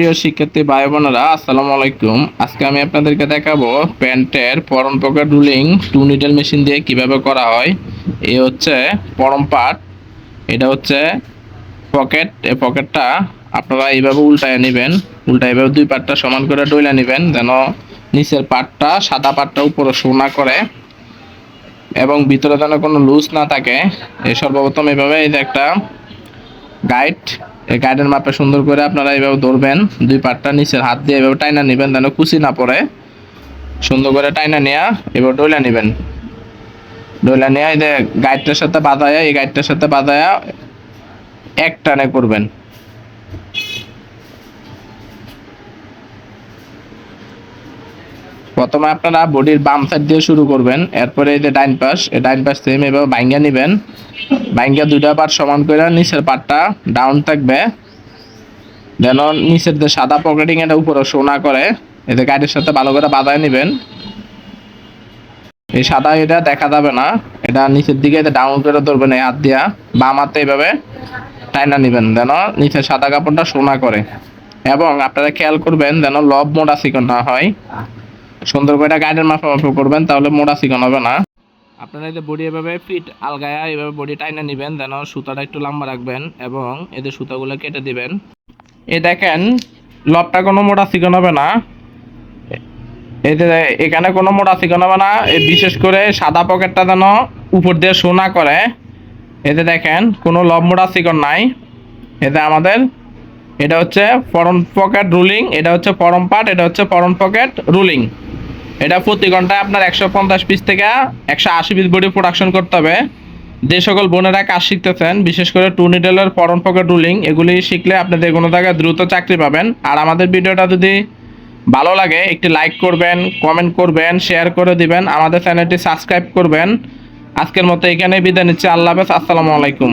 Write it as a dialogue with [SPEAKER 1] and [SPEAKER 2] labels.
[SPEAKER 1] প্রিয় শিক্ষার্থী ভাই বোনেরা, আসসালামু আলাইকুম। আজকে আমি আপনাদেরকে দেখাবো প্যান্টের পরম pocket ruling two needle machine দিয়ে কীভাবে করা হয়। এই হচ্ছে পরম পার্ট এটা হচ্ছে পকেট এই পকেটটা আপনারা এইভাবে উল্টায় নেবেন উল্টা এভাবে দুই পার্টটা সমান করে ডইলা নেবেন, যেন নিচের পার্টটা সাদা পার্টটা উপরে সোনা করে এবং ভিতরে যেন কোনো লুজ না থাকে। এই সর্বপ্রথম এভাবে এই যে একটা গাইড এই গাইডের মাপে সুন্দর করে আপনারা এইভাবে ধরবেন, দুই পাটটা নিচের হাত দিয়ে এভাবে টাইনা নেবেন, যেন কুচি না পড়ে। সুন্দর করে টাইনা নেয়া এবার ডইলা নেবেন। ডইলা নেয়া, এই যে গাইডটার সাথে বাঁধায়া, এই গাইডটার সাথে বাঁধায়া, এক টানে করবেন। প্রথমে আপনারা বডির বাম সাইড দিয়ে শুরু করবেন, এরপরে এই যে ডাইন পাশ, এই ডাইন পাশ থেকে এভাবে বাইঙ্গা নেবেন। বাইঙ্গা দুইটা পার্ট সমান করে নিচের পার্টটা ডাউন থাকবে। যেন নিচের যে সাদা পকেটিং এটা উপরে সোনা করে এতে গাড়ির সাথে ভালো করে বাঁধায় নেবেন। এই সাদা এটা দেখা যাবে না, এটা নিচের দিকে ডাউন করে ধরবেন এই হাত দিয়া, বাম হাতে এইভাবে টাইনা নেবেন, যেন নিচের সাদা কাপড়টা সোনা করে। এবং আপনারা খেয়াল করবেন যেন লব মোটা চিকন না হয়। সুন্দর করে গাইডের মাপা মাপা করবেন তাহলে মোটা চিকন হবে না। আপনারা এই যে বডি এভাবে ফিট আলগায়া এভাবে বডি টাইনা নেবেন যেন সুতাটা একটু লম্বা রাখবেন এবং এদের সুতাগুলো কেটে দিবেন। এ দেখেন লবটা কোনো মোটা চিকন হবে না। যে এখানে কোনো মোটা চিকন হবে না বিশেষ করে সাদা পকেটটা যেন উপর দিয়ে সোনা করে। এতে দেখেন কোনো লব মোটা চিকন নাই। এতে আমাদের এটা হচ্ছে ফরন পকেট রুলিং এটা হচ্ছে পরম পার্ট এটা হচ্ছে পরম পকেট রুলিং। এটা প্রতি ঘন্টায় আপনার একশো পঞ্চাশ পিস থেকে একশো আশি পিস বডি প্রোডাকশন করতে হবে। যে সকল বোনেরা কাজ শিখতেছেন, বিশেষ করে টু নিডেলের পরন পকেট রুলিং, এগুলি শিখলে আপনি যে কোনো জায়গায় দ্রুত চাকরি পাবেন। আর আমাদের ভিডিওটা যদি ভালো লাগে, একটি লাইক করবেন কমেন্ট করবেন শেয়ার করে দিবেন, আমাদের চ্যানেলটি সাবস্ক্রাইব করবেন। আজকের মতো এখানে বিদায় নিচ্ছি, আল্লাহ হাফেজ, আসসালামু আলাইকুম।